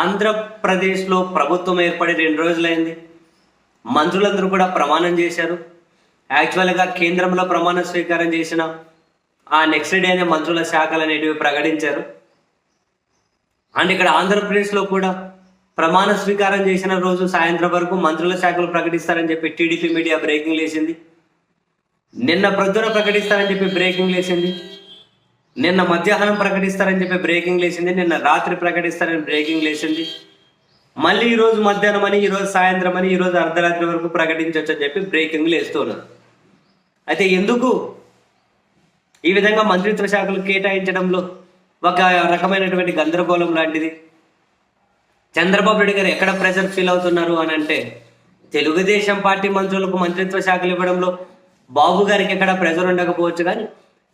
ఆంధ్రప్రదేశ్లో ప్రభుత్వం ఏర్పడి రెండు రోజులైంది. మంత్రులందరూ కూడా ప్రమాణం చేశారు. యాక్చువల్గా కేంద్రంలో ప్రమాణ స్వీకారం చేసిన ఆ నెక్స్ట్ డేనే మంత్రుల శాఖలు అనేటివి ప్రకటించారు. అండ్ ఇక్కడ ఆంధ్రప్రదేశ్లో కూడా ప్రమాణ స్వీకారం చేసిన రోజు సాయంత్రం వరకు మంత్రుల శాఖలు ప్రకటిస్తారని చెప్పి టీడీపీ మీడియా బ్రేకింగ్ లేసింది నిన్న ప్రొద్దున ప్రకటిస్తారని చెప్పి బ్రేకింగ్ లేసింది నిన్న మధ్యాహ్నం ప్రకటిస్తారని చెప్పి బ్రేకింగ్ లేచింది నిన్న రాత్రి ప్రకటిస్తారని బ్రేకింగ్ లేచింది. మళ్ళీ ఈరోజు మధ్యాహ్నం అని ఈరోజు సాయంత్రం అని ఈరోజు అర్ధరాత్రి వరకు ప్రకటించవచ్చు అని చెప్పి బ్రేకింగ్ లేస్తున్నారు. అయితే ఎందుకు? ఈ విధంగా మంత్రిత్వ శాఖలు కేటాయించడంలో ఒక రకమైనటువంటి గందరగోళం లాంటిది. చంద్రబాబు నాయుడు గారు ఎక్కడ ప్రెషర్ ఫీల్ అవుతున్నారు అని అంటే తెలుగుదేశం పార్టీ మంత్రులకు మంత్రిత్వ శాఖలు ఇవ్వడంలో బాబు గారికి ఎక్కడ ప్రెషర్ ఉండకపోవచ్చు కానీ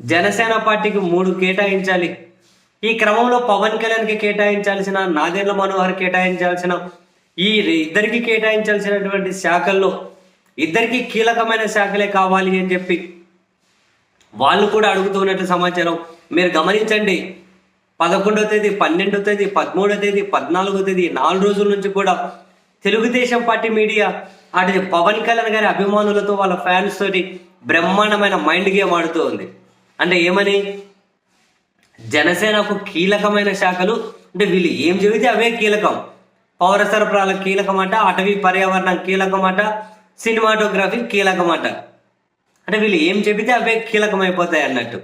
జనసేన పార్టీకి మూడు కేటాయించాలి. ఈ క్రమంలో పవన్ కళ్యాణ్కి కేటాయించాల్సిన నాగేంద్ర మనోహర్ కేటాయించాల్సిన ఈ ఇద్దరికి కేటాయించాల్సినటువంటి శాఖల్లో ఇద్దరికి కీలకమైన శాఖలే కావాలి అని చెప్పి వాళ్ళు కూడా అడుగుతున్నట్టు సమాచారం. మీరు గమనించండి పదకొండో తేదీ పన్నెండో తేదీ పదమూడో తేదీ పద్నాలుగో తేదీ నాలుగు రోజుల నుంచి కూడా తెలుగుదేశం పార్టీ మీడియా అటు పవన్ కళ్యాణ్ గారి అభిమానులతో వాళ్ళ ఫ్యాన్స్ తోటి బ్రహ్మాండమైన మైండ్ గేమ్ ఆడుతూ ఉంది. అంటే ఏమని? జనసేనకు కీలకమైన శాఖలు? అంటే వీళ్ళు ఏం చెబితే అవే కీలకం. పౌర సరఫరాల కీలకమాట అటవీ పర్యావరణం కీలకమాట సినిమాటోగ్రఫీ కీలకమాట. అంటే వీళ్ళు ఏం చెబితే అవే కీలకమైపోతాయి అన్నట్టు.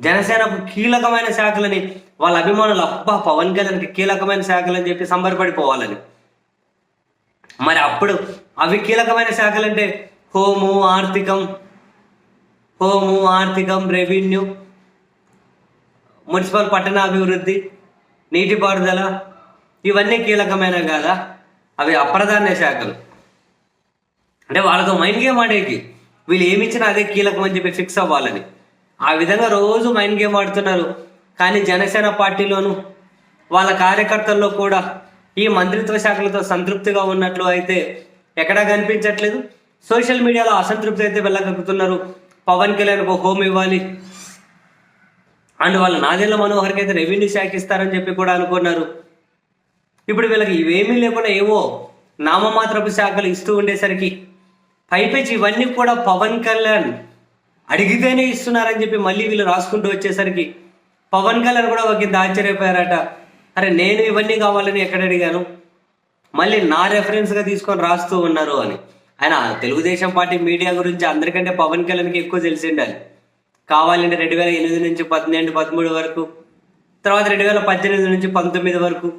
జనసేనకు కీలకమైన శాఖలని వాళ్ళ అభిమానులు అబ్బా పవన్ కళ్యాణ్కి కీలకమైన శాఖలు అని చెప్పి సంబరపడిపోవాలని. మరి అప్పుడు అవి కీలకమైన శాఖలు అంటే హోము ఆర్థికం హోము ఆర్థికం రెవెన్యూ మున్సిపల్ పట్టణ అభివృద్ధి నీటిపారుదల ఇవన్నీ కీలకమైన కదా? అవి అప్రధాన శాఖలు. అంటే వాళ్ళతో మైండ్ గేమ్ ఆడేకి. వీళ్ళు ఏమిచ్చినా అదే కీలకం అని చెప్పి ఫిక్స్ అవ్వాలని. ఆ విధంగా రోజు మైండ్ గేమ్ ఆడుతున్నారు. కానీ జనసేన పార్టీలోను వాళ్ళ కార్యకర్తల్లో కూడా ఈ మంత్రిత్వ శాఖలతో సంతృప్తిగా ఉన్నట్లు అయితే ఎక్కడా కనిపించట్లేదు. సోషల్ మీడియాలో అసంతృప్తి అయితే వెళ్ళగలుగుతున్నారు పవన్ కళ్యాణ్కు హోమ్ ఇవ్వాలి. అండ్ వాళ్ళ నాదెళ్ళ మనోహర్కి అయితే రెవెన్యూ శాఖ ఇస్తారని చెప్పి కూడా అనుకున్నారు. ఇప్పుడు వీళ్ళకి ఇవేమీ లేకుండా ఏవో నామమాత్రపు శాఖలు ఇస్తూ ఉండేసరికి పైపేచి ఇవన్నీ కూడా పవన్ కళ్యాణ్ అడిగితేనే ఇస్తున్నారని చెప్పి మళ్ళీ వీళ్ళు రాసుకుంటూ వచ్చేసరికి పవన్ కళ్యాణ్ కూడా ఒక ఇంత ఆశ్చర్యపోయారట. అరే నేను ఇవన్నీ కావాలని ఎక్కడ అడిగాను? మళ్ళీ నా రెఫరెన్స్గా తీసుకొని రాస్తూ ఉన్నారు అని. ఆయన తెలుగుదేశం పార్టీ మీడియా గురించి అందరికంటే పవన్ కళ్యాణ్కి ఎక్కువ తెలిసి ఉండాలి కావాలంటే రెండు వేల ఎనిమిది నుంచి పన్నెండు పదమూడు వరకు తర్వాత రెండు వేల పద్దెనిమిది నుంచి పంతొమ్మిది వరకు.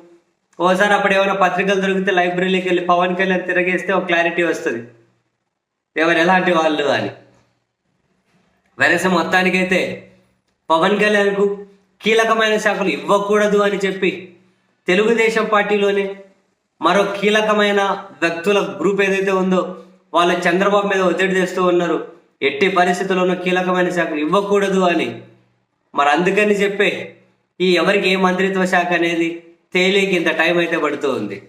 ఓసారి అప్పుడు ఏమైనా పత్రికలు దొరికితే లైబ్రరీకి వెళ్ళి పవన్ కళ్యాణ్ తిరగేస్తే ఒక క్లారిటీ వస్తుంది. ఎవరు ఎలాంటి వాళ్ళు అని. వెరస మొత్తానికైతే పవన్ కళ్యాణ్కు కీలకమైన శాఖలు ఇవ్వకూడదు అని చెప్పి తెలుగుదేశం పార్టీలోనే మరో కీలకమైన వ్యక్తుల గ్రూప్ ఏదైతే ఉందో వాళ్ళు చంద్రబాబు మీద ఒత్తిడి తెస్తూ ఉన్నారు. ఎట్టి పరిస్థితుల్లోనూ కీలకమైన శాఖలు ఇవ్వకూడదు అని. మరి అందుకని చెప్పే ఈ ఎవరికి ఏ మంత్రిత్వ శాఖ అనేది తేలికి ఇంత టైం అయితే పడుతూ ఉంది.